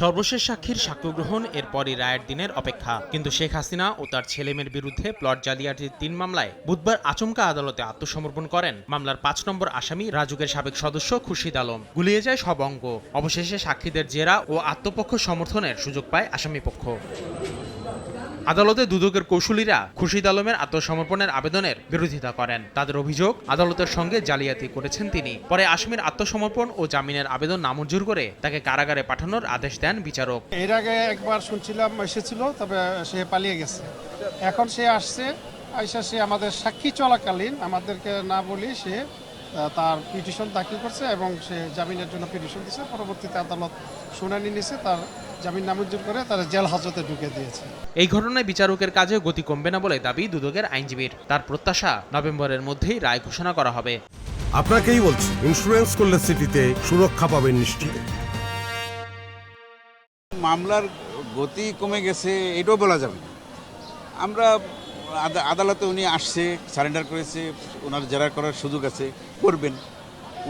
সর্বশেষ সাক্ষীর সাক্ষ্য গ্রহণ এরপরই রায়ের দিনের অপেক্ষা। কিন্তু শেখ হাসিনা ও তার ছেলেমেয়ের বিরুদ্ধে প্লট জালিয়াতির তিন মামলায় বুধবার আচমকা আদালতে আত্মসমর্পণ করেন। মামলার পাঁচ নম্বর আসামি রাজুকের সাবেক সদস্য খুরশিদ আলম। গুলিয়ে যায় সব অঙ্গ। অবশেষে সাক্ষীদের জেরা ও আত্মপক্ষ সমর্থনের সুযোগ পায় আসামিপক্ষ। আদালতে দুদকের কৌশলীরা খুরশিদ আলমের আত্মসমর্পণের আবেদনের বিরোধিতা করেন। তাদের অভিযোগ, আদালতের সঙ্গে জালিয়াতি করেছেন তিনি। পরে আসামির আত্মসমর্পণ ও জামিনের আবেদন নামঞ্জুর করে তাকে কারাগারে পাঠানোর আদেশ দেন বিচারক। এর আগে একবার শুনছিলাম, এসেছিল, তবে সে পালিয়ে গেছে। এখন সে আসছে, আইসা সে আমাদের সাক্ষী চলাকালীন, আমাদেরকে না বলি সে তার পিটিশন দাখিল করছে এবং সে জামিনের জন্য পিটিশন দিয়েছে পরবর্তীতে আদালত শুনানি নিছে তার জামিন নামঞ্জুর করে তার জেল হাজতে ঢুকে দিয়েছে। এই ঘটনায় বিচারকের কাজে গতি কমবে না বলে দাবি দুদকের আইনজীবীর। তার প্রত্যাশা নভেম্বরের মধ্যেই রায় ঘোষণা করা হবে। আপনাকেই বলছি ইন্স্যুরেন্স করলে সিটিতে সুরক্ষা পাবেন নিশ্চিত। মামলার গতি কমে গেছে এটাও বলা যাবে আমরা আদালতে উনি আসছে সারেন্ডার করেছে, ওনার জেরা করার সুযোগ আছে, করবেন।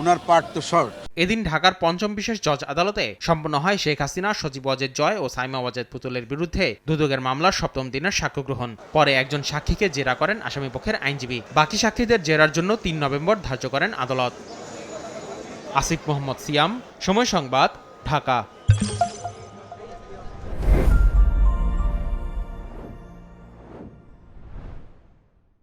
ওনার পার্ট তো শর্ট এদিন ঢাকার পঞ্চম বিশেষ জজ আদালতে সম্পন্ন হয় শেখ হাসিনা, সজীব ওয়াজেদ জয় ও সাইমা ওয়াজেদ পুতুলের বিরুদ্ধে দুদকের মামলার সপ্তম দিনের সাক্ষ্য গ্রহণ। পরে একজন সাক্ষীকে জেরা করেন আসামিপক্ষের আইনজীবী। বাকি সাক্ষীদের জেরার জন্য তিন নভেম্বর ধার্য করেন আদালত। আসিফ মোহাম্মদ সিয়াম, সময় সংবাদ, ঢাকা।